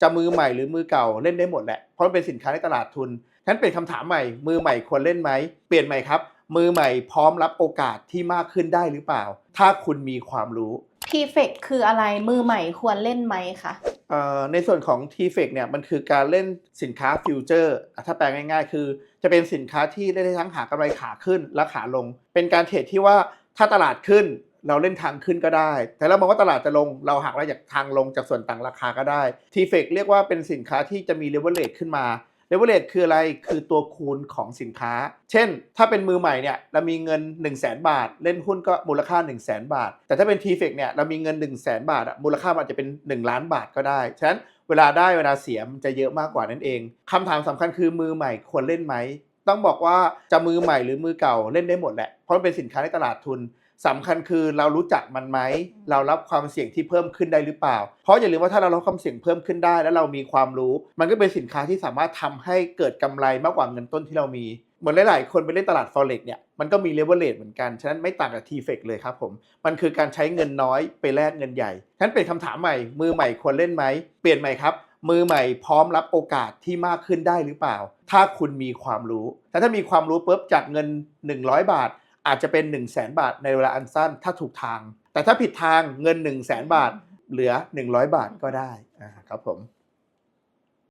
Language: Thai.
จะมือใหม่หรือมือเก่าเล่นได้หมดแหละ เพราะมันเป็นสินค้าในตลาดทุนฉะนั้นเป็นคำถามใหม่ มือใหม่ควรเล่นไหม เปลี่ยนใหม่ครับ มือใหม่พร้อมรับโอกาสที่มากขึ้นได้หรือเปล่า ถ้าคุณมีความรู้ทีเฟกคืออะไรมือใหม่ควรเล่นไหมคะเอ่อในส่วนของ t f e c เนี่ยมันคือการเล่นสินค้าฟิวเจอร์ถ้าแปลง่ายๆ คือ จะเป็นสินค้าที่เล่นได้ทั้งหากำไรขาขึ้นและขาลง เป็นการเทรดที่ว่าถ้าตลาดขึ้น เราเล่นทางขึ้นก็ได้ แต่เรามองว่าตลาดจะลง เราหักเราจากทางลงจากส่วนต่างราคาก็ได้ t f e c เรียกว่าเป็นสินค้าที่จะมีเลเวลเลตขึ้นมาเลเวลเลตคืออะไร คือตัวคูณของสินค้า เช่น ถ้าเป็นมือใหม่เนี่ย เรามีเงิน 1 0 0 0 0แบาท เล่นหุ้นก็มูลค่า 1 0 0 0 0แบาท แต่ถ้าเป็น t f e c เนี่ย เรามีเงิน 1 0 0 0 0แบาท มูลค่ามันอาจจะเป็น 1 ล้านบาทก็ได้ ฉะนั้นเวลาได้เวลาเสียมันจะเยอะมากกว่านั่นเองคำถามสำคัญคือมือใหม่ควรเล่นไหม ต้องบอกว่าจะมือใหม่หรือมือเก่าเล่นได้หมดแหละ เพราะมันเป็นสินค้าในตลาดทุน สำคัญคือเรารู้จักมันไหม เรารับความเสี่ยงที่เพิ่มขึ้นได้หรือเปล่า เพราะอย่าลืมว่าถ้าเรารับความเสี่ยงเพิ่มขึ้นได้ แล้วเรามีความรู้ มันก็เป็นสินค้าที่สามารถทำให้เกิดกำไรมากกว่าเงินต้นที่เรามี เหมือนหลาย ๆ คนไปเล่นตลาด forex เนี่ย มันก็มีเลเวลเลทเหมือนกัน ฉะนั้นไม่ต่างกับ t f e c เลยครับผม มันคือการใช้เงินน้อยไปแลกเงินใหญ่ ฉะนั้นเป็นคำถามใหม่ มือใหม่ควรเล่นไหม เปลี่ยนใหม่ครับ มือใหม่พร้อมรับโอกาสที่มากขึ้นได้หรือเปล่า ถ้าคุณมีความรู้ แต่ถ้ามีความรู้ปุ๊บจากเงิน 100 บาท อาจจะเป็น 1 0 0 0 0แบาทในเวลาอันสั้นถ้าถูกทาง แต่ถ้าผิดทางเงิน 1 0 0 0 0แบาทเหลือ 100 บาทก็ได้อ่าครับผม